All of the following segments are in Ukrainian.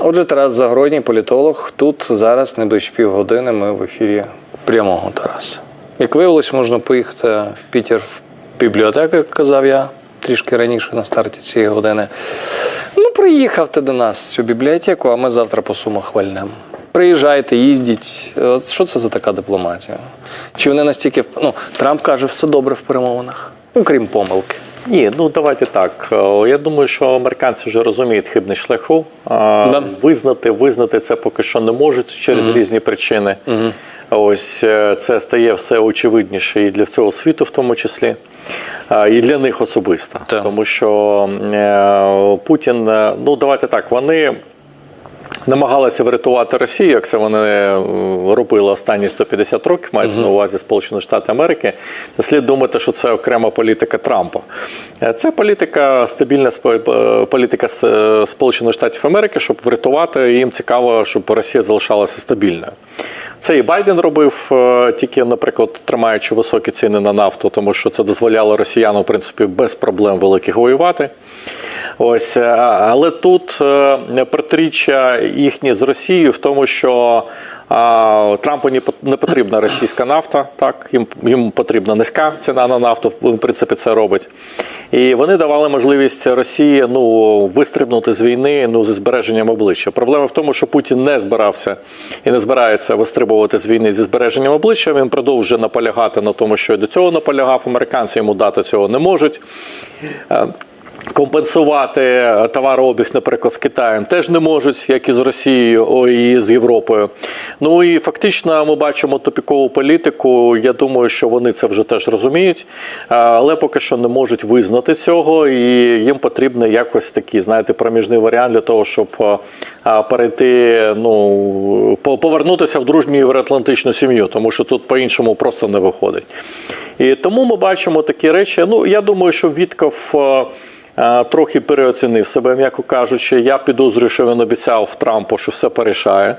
Отже, Тарас Загородній, політолог. Тут зараз найближчі півгодини ми в ефірі прямого Тараса. Як виявилось, можна поїхати в Пітер в бібліотеку, як казав я трішки раніше на старті цієї години. Ну, приїхав ти до нас в цю бібліотеку, а ми завтра по сумах вальнемо. Приїжджайте, їздіть. Що це за така дипломатія? Чи вони настільки. Ну, Трамп каже, все добре в перемовинах, ну, крім помилки. Ні, ну давайте так. Е, Я думаю, що американці вже розуміють хибний шляху. А, Да. Визнати, визнати це поки що не можуть через різні причини. Ось е, це стає все очевидніше і для всього світу, в тому числі, і для них особисто. Так. Тому що е, Путін, е, ну давайте так, вони. Намагалися врятувати Росію, як це вони е, робили останні 150 років, мається на увазі Сполучені Штати Америки. Не слід думати, що це окрема політика Трампа. Е, Це політика, стабільна е, політика Сполучених Штатів Америки, щоб врятувати. Їм цікаво, щоб Росія залишалася стабільною. Це і Байден робив, е, тільки, наприклад, тримаючи високі ціни на нафту, тому що це дозволяло росіянам, в принципі, без проблем великих воювати. Ось, е, але тут е, протиріччя їхні з Росією в тому, що Трампу не пот- не потрібна російська нафта, так їм, їм потрібна низька ціна на нафту. В принципі, це робить. І вони давали можливість Росії ну вистрибнути з війни ну зі збереженням обличчя. Проблема в тому, що Путін не збирався і не збирається вистрибувати з війни зі збереженням обличчя. Він продовжує наполягати на тому, що і до цього наполягав. Американці йому дати цього не можуть. Е, Компенсувати товарообіг, наприклад, з Китаєм теж не можуть, як і з Росією, і з Європою. Ну і фактично ми бачимо тупікову політику. Я думаю, що вони це вже теж розуміють, але поки що не можуть визнати цього, і їм потрібно якось такий, знаєте, проміжний варіант для того, щоб перейти, ну повернутися в дружню євроатлантичну сім'ю, тому що тут по-іншому просто не виходить. І тому ми бачимо такі речі. Ну я думаю, що Вітков. Е, е, Трохи переоцінив себе, м'яко кажучи. Я підозрюю, що він обіцяв Трампу, що все порішає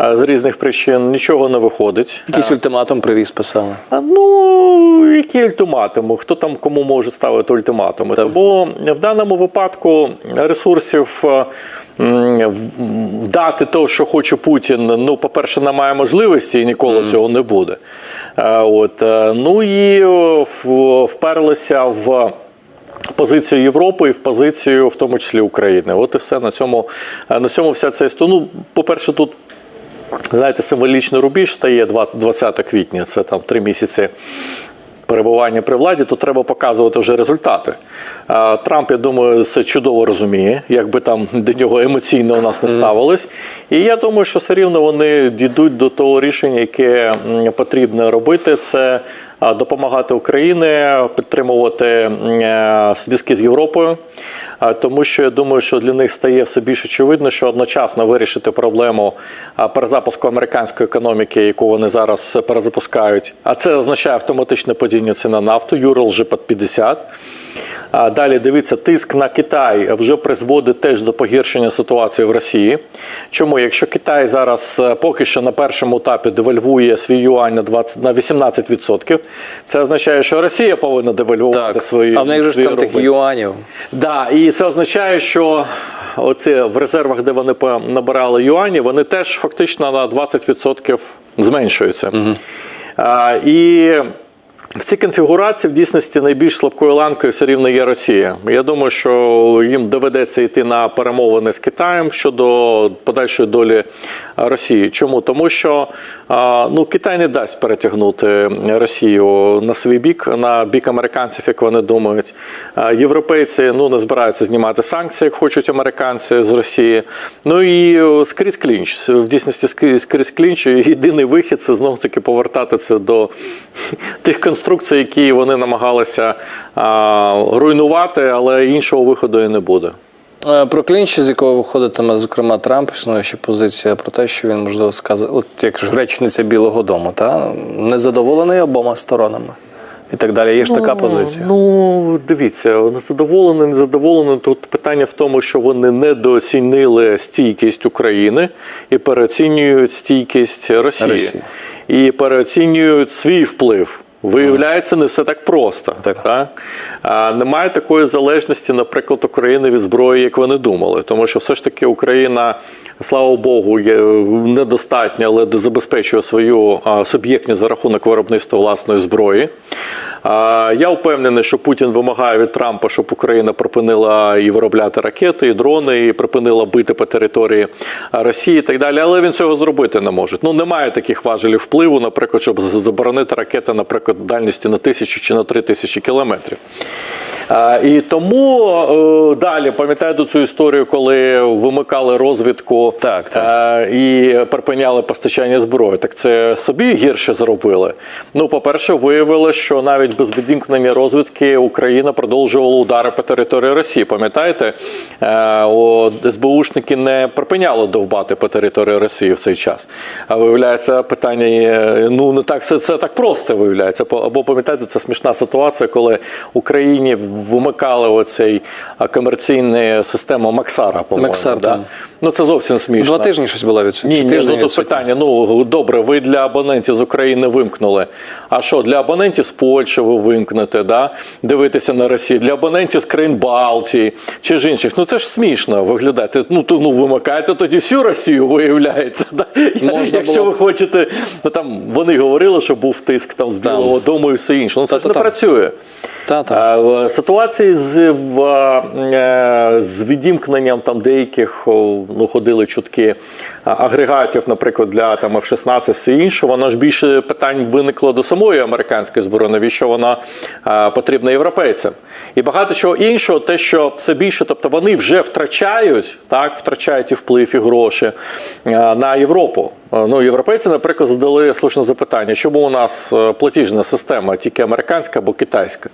Е, з різних причин. Нічого не виходить. Якийсь ультиматум привіз, писали. Ну, які ультиматуми? Хто там кому може ставити ультиматуми? Так. Тому в даному випадку ресурсів е, дати те, що хоче Путін, ну, по-перше, немає можливості і ніколи цього не буде. Е, От, е, ну і е, вперлися в. Позицію Європи і в позицію, в тому числі України. От і все на цьому е, на цьому вся ця історія. Ну, по-перше, тут знаєте, символічний рубіж стає 20 20 квітня, це там три місяці. Перебування при владі, то треба показувати вже результати. Трамп, я думаю, це чудово розуміє, якби там до нього емоційно у нас не ставилось. І я думаю, що все рівно вони дійдуть до того рішення, яке потрібно робити. Це допомагати Україні, підтримувати е, зв'язки з Європою. А, Тому що я думаю, що для них стає все більш очевидно, що одночасно вирішити проблему перезапуску американської економіки, яку вони зараз перезапускають. А це означає автоматичне падіння ціни на нафту. Юрл вже під 50. Далі дивіться, тиск на Китай вже призводить теж до погіршення ситуації в Росії. Чому? Якщо Китай зараз е, поки що на першому етапі девальвує свій юань на 20, на 18%, це означає, що Росія повинна девальвувати свої а в них ж там тих юанів. Да, і це означає, що оці в резервах, де вони набирали юані, вони теж фактично на 20% зменшуються. А, і в цій конфігурації в дійсності найбільш слабкою ланкою все рівно є Росія. Я думаю, що їм доведеться йти на перемовини з Китаєм щодо подальшої долі Росії. Чому? Тому що ну, Китай не дасть перетягнути Росію на свій бік, на бік американців, як вони думають. Європейці ну, не збираються знімати санкції, як хочуть американці з Росії. Ну і скрізь клінч. В дійсності скрізь, клінч. Єдиний вихід це знову таки повертати це до тих конструкцій, які вони намагалися а, руйнувати, але іншого виходу і не буде. Е, Про клінч, з якого виходитиме, зокрема, Трамп, існує ще позиція про те, що він, можливо, сказав, от як ж речниця Білого Дому, та незадоволений обома сторонами і так далі. Є ж така позиція. Ну, дивіться, незадоволений, незадоволений. Тут питання в тому, що вони недооцінили стійкість України і переоцінюють стійкість Росії. Росії. І переоцінюють свій вплив. Виявляється, не все так просто. Так. А, немає такої залежності, наприклад, України від зброї, як вони думали. Тому що все ж таки Україна слава Богу, є недостатньо, але забезпечує свою суб'єктність за рахунок виробництва власної зброї. Я впевнений, що Путін вимагає від Трампа, щоб Україна припинила і виробляти ракети, і дрони, і припинила бити по території Росії і так далі. Але він цього зробити не може. Ну немає таких важелів впливу, наприклад, щоб заборонити ракети, наприклад, дальністю на тисячу чи на три тисячі кілометрів. І тому е, далі пам'ятаєте цю історію, коли вимикали розвідку Так, так. е, і припиняли постачання зброї. Так це собі гірше зробили. Ну, по-перше, виявилося, що навіть без відімкнення розвідки Україна продовжувала удари по території Росії. Пам'ятаєте, Е, СБУшники не припиняли довбати по території Росії в цей час. А виявляється, питання ну не так все це так просто виявляється. Або пам'ятаєте, це смішна ситуація, коли Україні вимикали оцей комерційну систему Максара, по-моєму. Максар, да? так. Ну це зовсім смішно. Два тижні щось була відсутня. Ні, ні, ну тут питання. Ну добре, ви для абонентів з України вимкнули. А що для абонентів з Польщі ви вимкнете, да? дивитися на Росію, для абонентів з країн Балтії чи ж інших. Ну це ж смішно виглядати. Ну то ну вимикайте тоді всю Росію, виявляється. Да? Можна Якщо було ви хочете, ну там вони говорили, що був тиск там з Білого Дому і все інше. Ну це ж не Та-та-та. працює. Та, та. Е, ситуації з, е, з відімкненням там деяких ну, ходили чутки агрегатів, наприклад, для там F-16, все інше, воно ж більше питань виникло до самої американської зброї, навіщо вона е, потрібна європейцям. І багато чого іншого, те, що все більше, тобто вони вже втрачають, так, втрачають і вплив, і гроші е, на Європу. Е, Ну, європейці, наприклад, задали слушне запитання, чому у нас е, платіжна система тільки американська або китайська?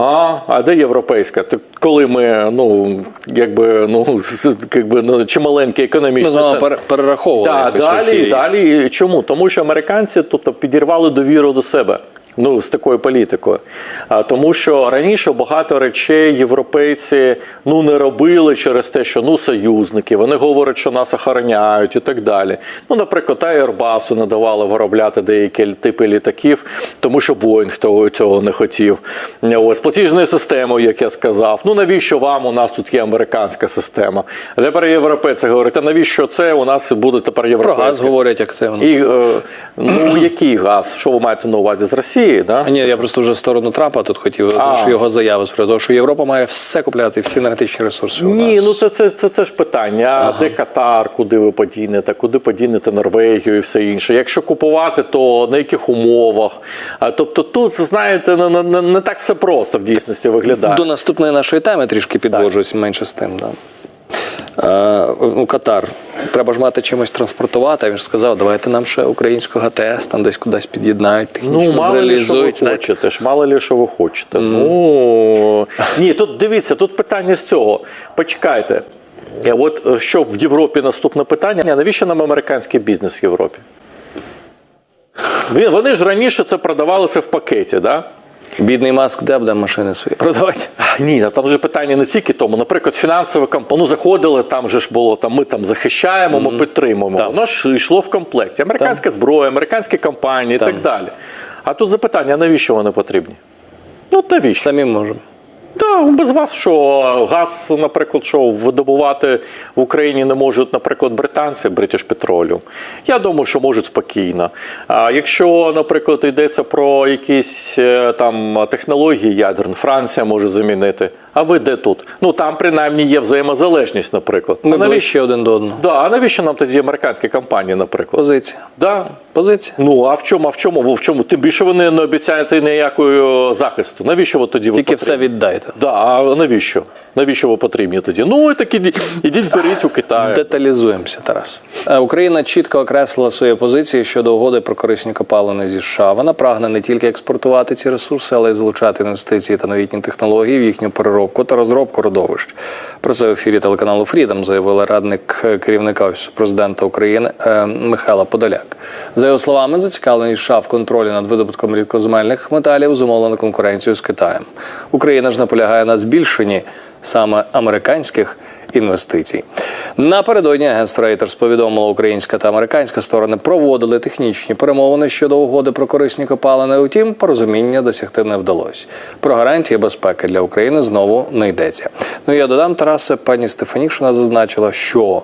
А, а де європейська? Так коли ми, ну, якби, ну, якби, ну чималенький Ми економічний з центр. перераховували. Так, далі, далі. Чому? Тому що американці тобто, підірвали довіру до себе. Ну, з такою політикою. А, тому що раніше багато речей європейці ну, не робили через те, що ну, союзники, вони говорять, що нас охороняють і так далі. Ну, наприклад, Airbus не давали виробляти деякі типи літаків, тому що Боїнг того цього не хотів. Ось платіжною системою, як я сказав. Ну навіщо вам? У нас тут є американська система. А тепер європейці говорять, а навіщо це? У нас буде тепер Про європейська. газ говорять активно. І е, ну який газ? Що ви маєте на увазі з Росії? Да? Ні, я просто вже в сторону Трампа тут хотів, тому що його заяви з того, що Європа має все купляти, всі енергетичні ресурси. у Ні, нас. ну це, це, це, це ж питання. А де Катар, куди ви подінете, куди подінете Норвегію і все інше. Якщо купувати, то на яких умовах? А, тобто тут, знаєте, не, не, не- не так все просто в дійсності виглядає. До наступної нашої теми трішки підводжусь менше з тим. Да. Е, ну, Катар. Треба ж мати чимось транспортувати. А він ж сказав, давайте нам ще українську ГТС там десь кудись під'єднають, технічно Ну, мало ли, що ви зреалізують. хочете, ж, мало ли, що ви хочете. Ну, ні, тут дивіться, тут питання з цього. Почекайте. Е, От е, що в Європі наступне питання? Навіщо нам американський бізнес в Європі? Вони ж раніше це продавалося в пакеті, да? Бідний маск, де буде машини свої продавати? Ні, там вже питання не тільки тому. Наприклад, фінансове компанія, ну заходили, там же ж було, там ми там захищаємо, ми підтримуємо. Там. Воно ж йшло в комплекті. Американська зброя, американські компанії і Так. так далі. А тут запитання, навіщо вони потрібні? Ну, навіщо? Самі можемо. Так, без вас що газ, наприклад, що видобувати в Україні не можуть, наприклад, британці British Petroleum. Я думаю, що можуть спокійно. А якщо, наприклад, йдеться про якісь е, там технології ядерні, Франція може замінити. А ви де тут? Ну там принаймні є взаємозалежність, наприклад. Ми а навіщо? ближче один до одного. Да, а навіщо нам тоді американські компанії, наприклад? Позиція. Да. Позиція. Ну а в чому? А в чому? В чому? Тим більше вони не обіцяєте ніякого захисту. Навіщо ви тоді ви Тільки потрібні? все віддайте. Да, а навіщо? Навіщо ви потрібні тоді? Ну і так ідіть, ідіть беріть у Китаї. Деталізуємося, Тарас. Е, Україна чітко окреслила свої позиції щодо угоди про корисні копалини зі США. Вона прагне не тільки експортувати ці ресурси, але й залучати інвестиції та новітні технології в їхню переробку та розробку родовищ. Про це в ефірі телеканалу Фрідом заявила радник е, керівника офісу президента України е, Михайла Подоляк. За його словами, зацікавленість США в контролі над видобутком рідкоземельних металів зумовлено конкуренцію з Китаєм. Україна ж наполягає на збільшенні саме американських інвестицій. Напередодні агентство Reuters повідомило, українська та американська сторони проводили технічні перемовини щодо угоди про корисні копалини. Утім, порозуміння досягти не вдалося. Про гарантії безпеки для України знову не йдеться. Ну я додам Тарасе, пані Стефанішина зазначила, що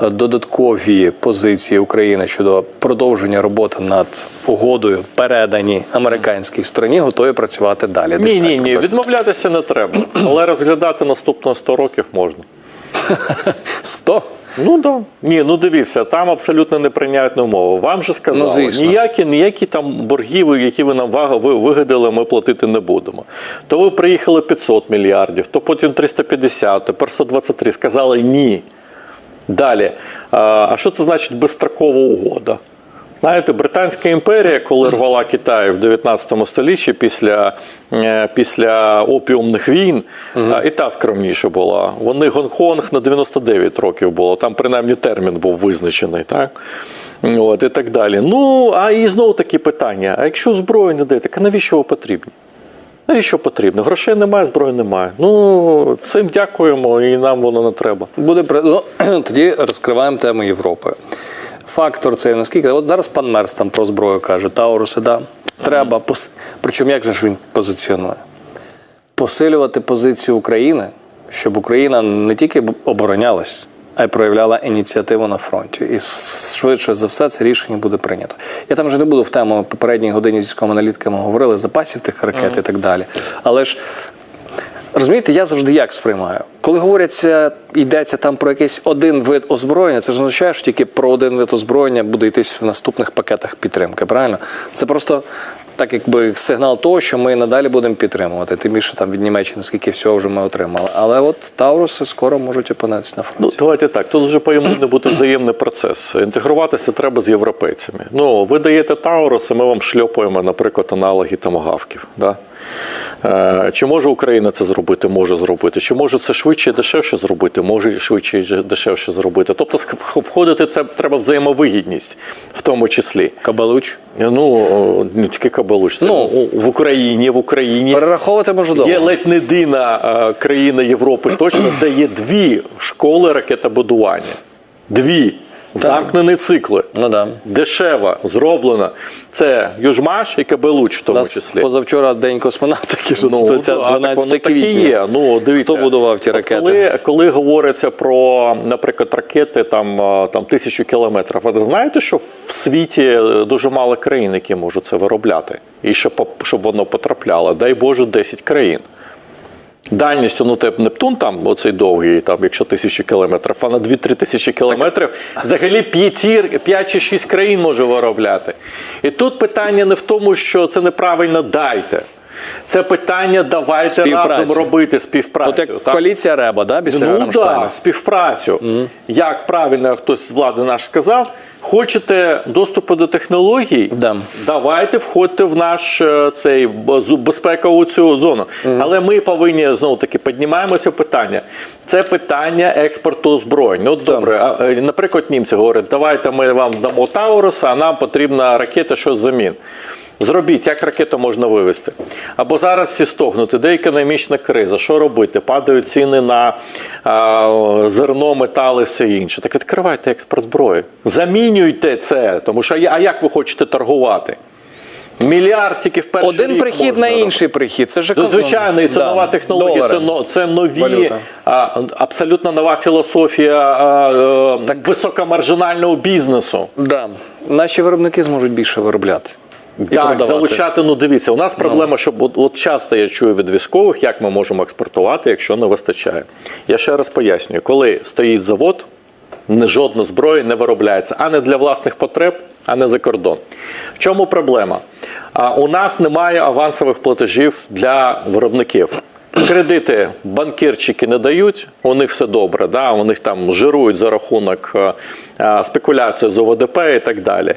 додаткові позиції України щодо продовження роботи над угодою, передані американській стороні, готові працювати далі. Ні, ні, ні, відмовлятися не треба. Але розглядати наступно 100 років можна. 100? Ну да. Ні, ну дивіться, там абсолютно неприйнятна умова. Вам же сказали, Ну, звісно. ніякі, ніякі там боргів, які ви нам вага- ви вигадали, ми платити не будемо. То ви приїхали 500 мільярдів, то потім 350, тепер 123. Сказали ні. Далі. А а що це значить безстрокова угода? Знаєте, Британська імперія, коли рвала Китай в 19 столітті після, е, після опіумних війн, а, і та скромніше була. Вони Гонконг на 99 років було, там принаймні термін був визначений, так? От, і так далі. Ну, а і знову такі питання: а якщо зброю не даєте, а навіщо ви потрібні? Навіщо потрібно? Грошей немає, зброї немає. Ну, всім дякуємо, і нам воно не треба. Буде ну, тоді розкриваємо тему Європи. Фактор цей наскільки. От зараз пан Мерс там про зброю каже, Тауруси, да. Треба пос... Причому як же ж він позиціонує? Посилювати позицію України, щоб Україна не тільки оборонялась, а й проявляла ініціативу на фронті. І швидше за все це рішення буде прийнято. Я там вже не буду в тему попередній годині з військовими аналітиками говорили запасів тих ракет і так далі. Але ж Розумієте, я завжди як сприймаю. Коли говоряться, йдеться там про якийсь один вид озброєння, це ж означає, що тільки про один вид озброєння буде йтись в наступних пакетах підтримки. Правильно? Це просто так, якби сигнал того, що ми надалі будемо підтримувати. Тим більше там від Німеччини, скільки всього вже ми отримали. Але от Тауруси скоро можуть опинитися на Ну, давайте так. Тут вже повинен бути взаємний процес. Інтегруватися треба з європейцями. Ну, ви даєте Тауруси, ми вам шльопаємо, наприклад, аналоги тамагавків. Да? Е, Чи може Україна це зробити? Може зробити. Чи може це швидше і дешевше зробити? Може і швидше і дешевше зробити. Тобто входити це треба взаємовигідність в тому числі. Кабалуч. Ну, не тільки Кабалуч, це Ну. в Україні, в Україні. Перераховувати може довго. Є ледь не єдина е, країна Європи, точно, де є дві школи ракетобудування. Дві. Замкнені цикли. Ну да. Дешева, зроблена. Це Южмаш і Кабелуч в тому нас числі. позавчора день космонавтики, Ну, ну, це да, так 12 так квітня. є. Ну, дивіться, Хто будував ті от ракети? Коли, коли говориться про, наприклад, ракети там, там тисячу кілометрів, ви знаєте, що в світі дуже мало країн, які можуть це виробляти, і щоб, щоб воно потрапляло, дай Боже, 10 країн. Дальністю, ну, те Нептун там, оцей довгий, там, якщо тисячі кілометрів, а на 2-3 тисячі кілометрів взагалі 5, 5 чи 6 країн може виробляти. І тут питання не в тому, що це неправильно дайте. Це питання давайте разом робити співпрацю. От як так? коаліція Реба, да, після Ну так, співпрацю. Як правильно хтось з влади наш сказав, хочете доступу до технологій, Да. давайте входьте в наш е, цей безпекову цю зону. Але ми повинні знову таки піднімаємося питання. Це питання експорту озброєнь. Ну, добре, а, е, наприклад, німці говорять, давайте ми вам дамо Тауруса, а нам потрібна ракета, що замін. Зробіть, як ракету можна вивезти. Або зараз всі стогнути, де економічна криза, що робити? Падають ціни на а, зерно, метали, все інше. Так відкривайте експорт зброї. Замінюйте це, тому що а я- а як ви хочете торгувати? Мільярд тільки в перший Один рік прихід можна на робити. інший прихід. Це ж звичайно, і це Да. нова технологія, це, це нові, Валюта. а, абсолютно нова філософія а, е, високомаржинального бізнесу. Да. Наші виробники зможуть більше виробляти. І Так, продавати. залучати, ну дивіться, у нас проблема, що от, от часто я чую від військових, як ми можемо експортувати, якщо не вистачає. Я ще раз пояснюю, коли стоїть завод, не жодна зброя не виробляється, а не для власних потреб, а не за кордон. В чому проблема? А, у нас немає авансових платежів для виробників. Кредити банкірчики не дають, у них все добре, да? у них там жирують за рахунок е, е, спекуляції з ОВДП і так далі.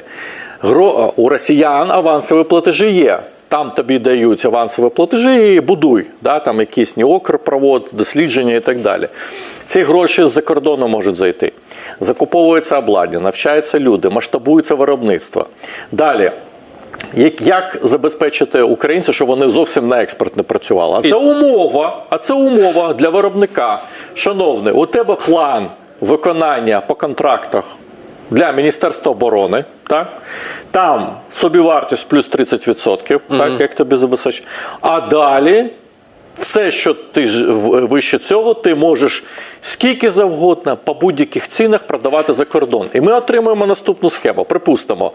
Гро... У росіян авансові платежі є. Там тобі дають авансові платежі і будуй. Да? Там якийсь НІОКР провод, дослідження і так далі. Ці гроші з-за кордону можуть зайти. Закуповується обладнання, навчаються люди, масштабується виробництво. Далі. Як, як забезпечити українців, щоб вони зовсім на експорт не працювали? А це умова, а це умова для виробника. Шановний, у тебе план виконання по контрактах для Міністерства оборони, так? там собівартість плюс 30%, так, як тобі забезпечить. А далі все, що ти вище цього, ти можеш скільки завгодно по будь-яких цінах продавати за кордон. І ми отримуємо наступну схему. Припустимо,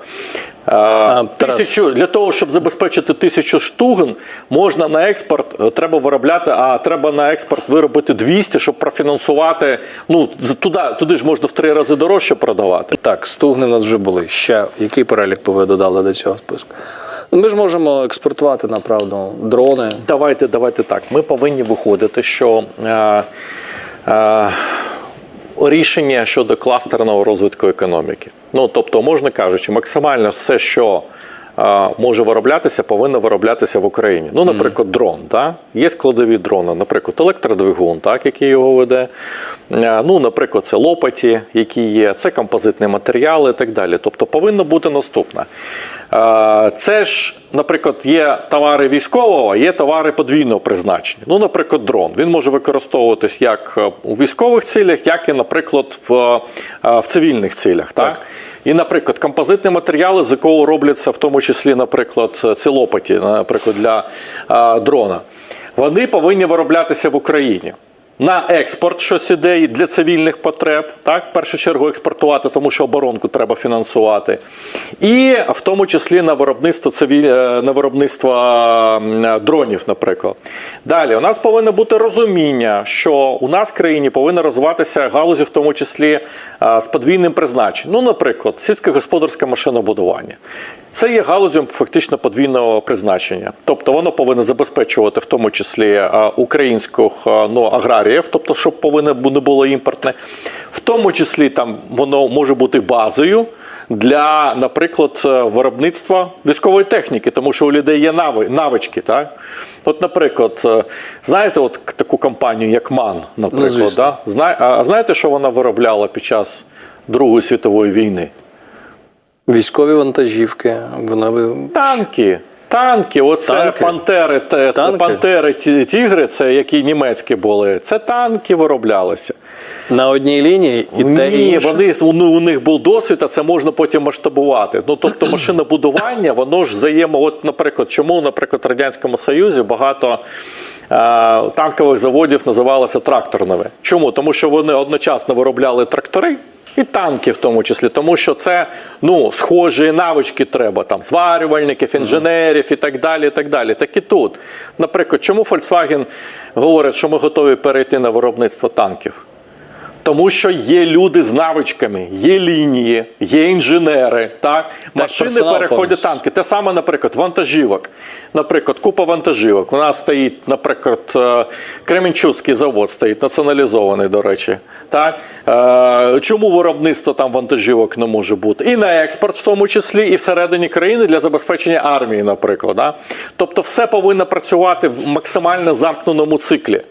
е, тисячу, для того, щоб забезпечити тисячу штугин, можна на експорт е, треба виробляти, а треба на експорт виробити 200, щоб профінансувати. Ну туди, туди ж можна в три рази дорожче продавати. Так, стугни в нас вже були. Ще який перелік ви додали до цього списку? Ну, Ми ж можемо експортувати направду дрони. Давайте, давайте так. Ми повинні виходити, що е, е, рішення щодо кластерного розвитку економіки. Ну тобто, можна кажучи, максимально все, що може вироблятися, повинно вироблятися в Україні. Ну, наприклад, дрон. Так? Є складові дрони, наприклад, електродвигун, так, який його веде. Ну, наприклад, це лопаті, які є, це композитні матеріали і так далі. Тобто повинно бути наступне. Це ж, наприклад, є товари військового, є товари подвійного призначення. Ну, наприклад, дрон. Він може використовуватись як е, у військових цілях, як і, наприклад, в, е, в цивільних цілях. Так? І, наприклад, композитні матеріали, з якого робляться в тому числі, наприклад, ці лопаті, наприклад, для дрона, вони повинні вироблятися в Україні. На експорт щось іде для цивільних потреб, так, в першу чергу експортувати, тому що оборонку треба фінансувати. І в тому числі на виробництво цивіль... е, на виробництво дронів, наприклад. Далі, у нас повинно бути розуміння, що у нас в країні повинна розвиватися галузі, в тому числі е, з подвійним призначенням. Ну, наприклад, сільськогосподарське машинобудування. Це є галузем фактично подвійного призначення. Тобто воно повинно забезпечувати в тому числі е, українських е, ну, аграріїв, тобто, щоб повинно не було імпортне. В тому числі там воно може бути базою для, наприклад, е, виробництва військової техніки, тому що у людей є навички. Так? От, наприклад, знаєте, от таку компанію, як МАН, наприклад, звісно. да? Зна- а знаєте, що вона виробляла під час Другої світової війни? Військові вантажівки. Вони ви- Танки. Танки, оце Танки? пантери, Танки? пантери, ті- тігри, це які німецькі були. Це танки вироблялися. на одній лінії і те і інше. вони ну, у них був досвід, а це можна потім масштабувати. Ну тобто машинобудування, воно ж взаємо. От, наприклад, чому, наприклад, в радянському Союзі багато. е, Танкових заводів називалося тракторними. Чому? Тому що вони одночасно виробляли трактори і танки, в тому числі, тому що це ну схожі навички треба там зварювальників, інженерів і так далі. І так далі. Так і тут. Наприклад, чому Volkswagen говорить, що ми готові перейти на виробництво танків? Тому що є люди з навичками, є лінії, є інженери. Так, машини персонал переходять повністю. танки. Те саме, наприклад, вантажівок. Наприклад, купа вантажівок. У нас стоїть, наприклад, е, Кременчуцький завод стоїть, націоналізований, до речі. Так? Е, Чому виробництво там вантажівок не може бути? І на експорт, в тому числі, і всередині країни для забезпечення армії, наприклад. Да? Тобто, все повинно працювати в максимально замкненому циклі.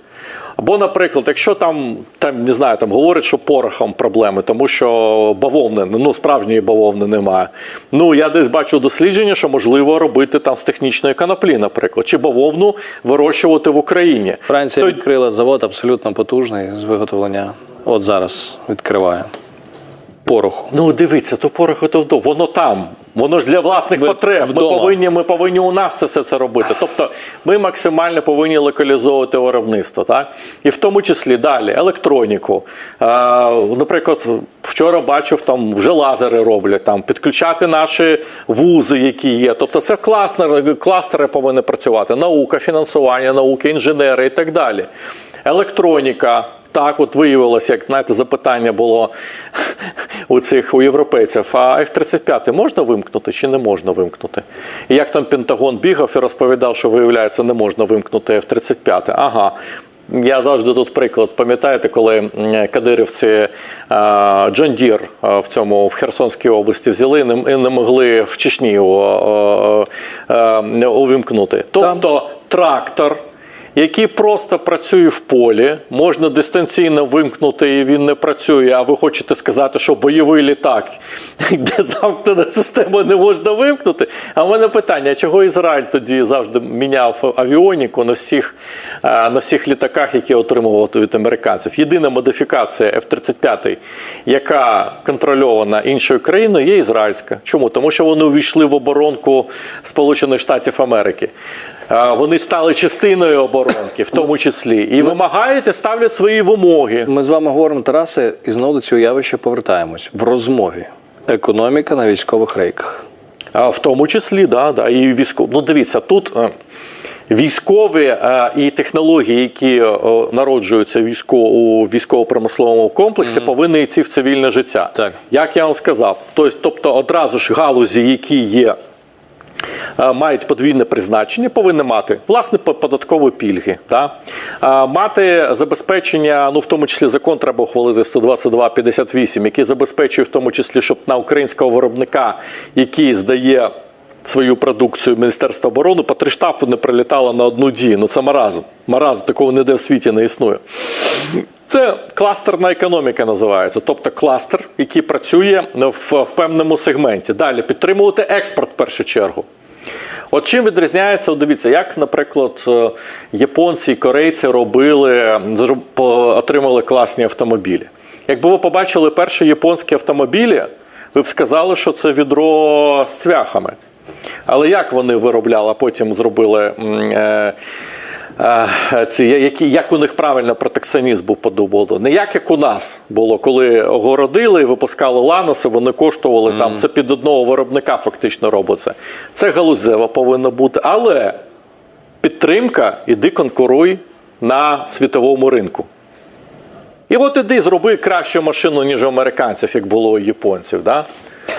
Або, наприклад, якщо там, там не знаю, там говорять, що порохом проблеми, тому що бавовни, ну справжньої бавовни немає. Ну я десь бачу дослідження, що можливо робити там з технічної коноплі, наприклад, чи бавовну вирощувати в Україні. Франція То- відкрила завод абсолютно потужний з виготовлення. От зараз відкриває пороху. Ну дивіться, то порох то вдов, воно там. Воно ж для власних Ви потреб. вдома. Ми повинні, ми повинні у нас це все це робити. Тобто ми максимально повинні локалізовувати виробництво. Так? І в тому числі далі електроніку. Е, наприклад, вчора бачив, там вже лазери роблять, там, підключати наші вузи, які є. Тобто це кластери, кластери повинні працювати. Наука, фінансування науки, інженери і так далі. Електроніка. Так, от виявилося, як знаєте, запитання було у цих у європейців. А F-35 можна вимкнути чи не можна вимкнути? І як там Пентагон бігав і розповідав, що виявляється, не можна вимкнути F-35. Ага. Я завжди тут приклад. Пам'ятаєте, коли кадирівці е, Джон Дір е, в цьому в Херсонській області взяли і не, не могли в Чечні його е, увімкнути. Тобто трактор який просто працює в полі, можна дистанційно вимкнути і він не працює. А ви хочете сказати, що бойовий літак, де замкнена система, не можна вимкнути. А в мене питання: чого Ізраїль тоді завжди міняв авіоніку на всіх, е, на всіх літаках, які отримував від американців? Єдина модифікація F-35, яка контрольована іншою країною, є ізраїльська. Чому? Тому що вони увійшли в оборонку Сполучених Штатів Америки. Вони стали частиною оборонки, в тому числі, і вимагають і ставлять свої вимоги. Ми з вами говоримо, Тарасе, і знову до цього явища повертаємось в розмові. Економіка на військових рейках. А в тому числі, да, да, і військові. Ну, дивіться, тут е, військові е, і технології, які е, народжуються військо, у військово-промисловому комплексі, повинні йти в цивільне життя. Так. Як я вам сказав, тобто одразу ж галузі, які є. Е, Мають подвійне призначення, повинні мати власне податкові пільги, да? Мати забезпечення, ну в тому числі закон треба ухвалити 122.58, який забезпечує в тому числі, щоб на українського виробника, який здає свою продукцію Міністерства оборони, по три штрафи не прилітало на одну дію. Ну це маразм. Маразм такого ніде в світі не існує. Це кластерна економіка називається, тобто кластер, який працює в, в певному сегменті. Далі підтримувати експорт в першу чергу. От чим відрізняється, дивіться, як, наприклад, е, японці і корейці робили, отримали класні автомобілі. Якби ви побачили перші японські автомобілі, ви б сказали, що це відро з цвяхами. Але як вони виробляли, а потім зробили е, е, ці, які, як у них правильно протекціонізм був подобало? Не як, як у нас було, коли огородили і випускали ланоси, вони коштували там. Це під одного виробника фактично робиться. Це галузево повинно бути. Але підтримка, іди конкуруй на світовому ринку. І от іди зроби кращу машину, ніж у американців, як було у японців. Да?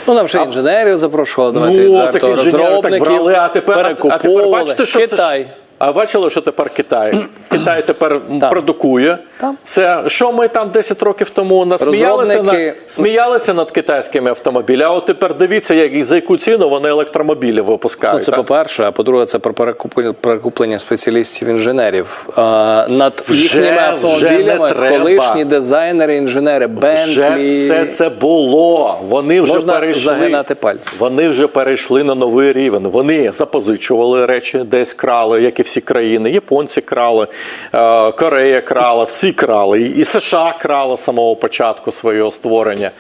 Ну, нам ще інженерів запрошували, давайте Ну, відверто, так інженери так брали, а тепер, а тепер бачите, що Китай. Це, а бачили, що тепер Китай? Китай тепер Там. продукує. Там. Це що ми там 10 років тому насміялися Розробники- над, сміялися над китайськими автомобілями. А от тепер дивіться, як за яку ціну вони електромобілі випускають. Ну, це по-перше, а по-друге, це про перекуплення, перекуплення спеціалістів-інженерів. А, над Вже- їхніми вже автомобілями не треба. колишні дизайнери, інженери, Вже все це було. Вони вже Можна перейшли. загинати пальці. Вони вже перейшли на новий рівень. Вони запозичували речі, десь крали, як і всі країни. Японці крали, е, Корея крала, всі крали. І США крала з самого початку свого створення.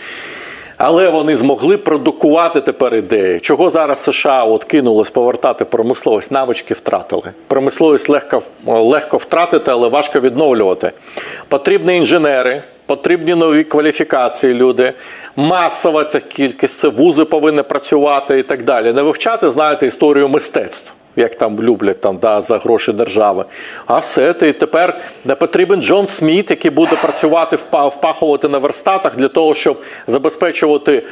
Але вони змогли продукувати тепер ідеї. Чого зараз США от кинулось повертати промисловість? Навички втратили. Промисловість легко, легко втратити, але важко відновлювати. Потрібні інженери, потрібні нові кваліфікації люди. Масова ця кількість, це вузи повинні працювати і так далі. Не вивчати, знаєте, історію мистецтв. Як там люблять там, да, за гроші держави. А все, ти тепер не потрібен Джон Сміт, який буде працювати, впа- впахувати на верстатах для того, щоб забезпечувати,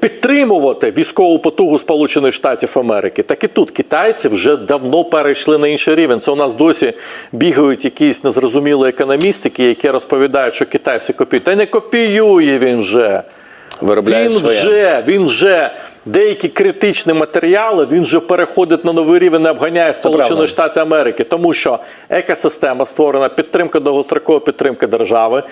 підтримувати військову потугу Сполучених Штатів Америки. Так і тут китайці вже давно перейшли на інший рівень. Це у нас досі бігають якісь незрозумілі економістики, які розповідають, що Китай все копіює. Та не копіює він вже. Виробляє Він своє. вже, він вже деякі критичні матеріали, він вже переходить на новий рівень, не обганяє Сполучені. Штати Америки, тому що екосистема створена, підтримка довгострокова підтримка держави,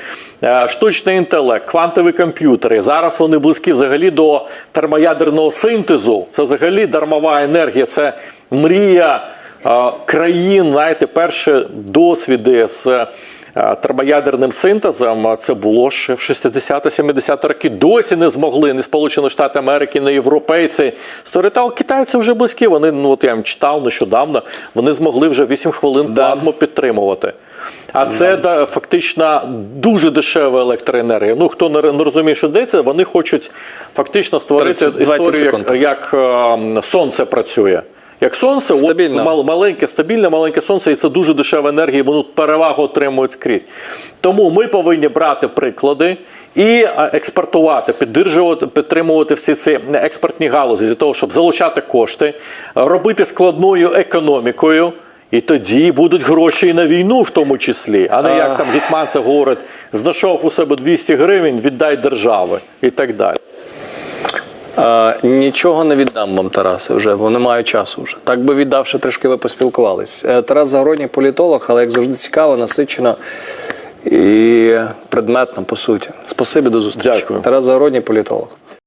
е, штучний інтелект, квантові комп'ютери. Зараз вони близькі взагалі до термоядерного синтезу. Це взагалі дармова енергія, це мрія е, країн, знаєте, перші досвіди з. Термоядерним синтезом це було ще в 60-70 роки. Досі не змогли ні Сполучені Штати Америки, ні європейці створити. А китайці вже близькі. Вони ну от я їм читав нещодавно. Вони змогли вже 8 хвилин Да. плазму підтримувати. А це да, фактично дуже дешева електроенергія. Ну хто не, не розуміє, що йдеться, вони хочуть фактично створити 30 20 історію, як, як е, сонце працює. Як сонце, Стабільно. от маленьке, стабільне, маленьке сонце, і це дуже дешева енергія, і воно перевагу отримують скрізь. Тому ми повинні брати приклади і е, експортувати, піддержувати, підтримувати всі ці експортні галузі для того, щоб залучати кошти, робити складною економікою. І тоді будуть гроші і на війну, в тому числі, а не як там Гетманцев говорить, знайшов у себе 200 гривень, віддай держави і так далі. Нічого не віддам вам, Тарасе, вже, бо не маю часу вже. Так би віддав, що трішки ви поспілкувались. Е, Тарас Загородній політолог, але як завжди цікаво, насичено і предметно, по суті. Спасибі до зустрічі. Дякую. Тарас Загородній політолог.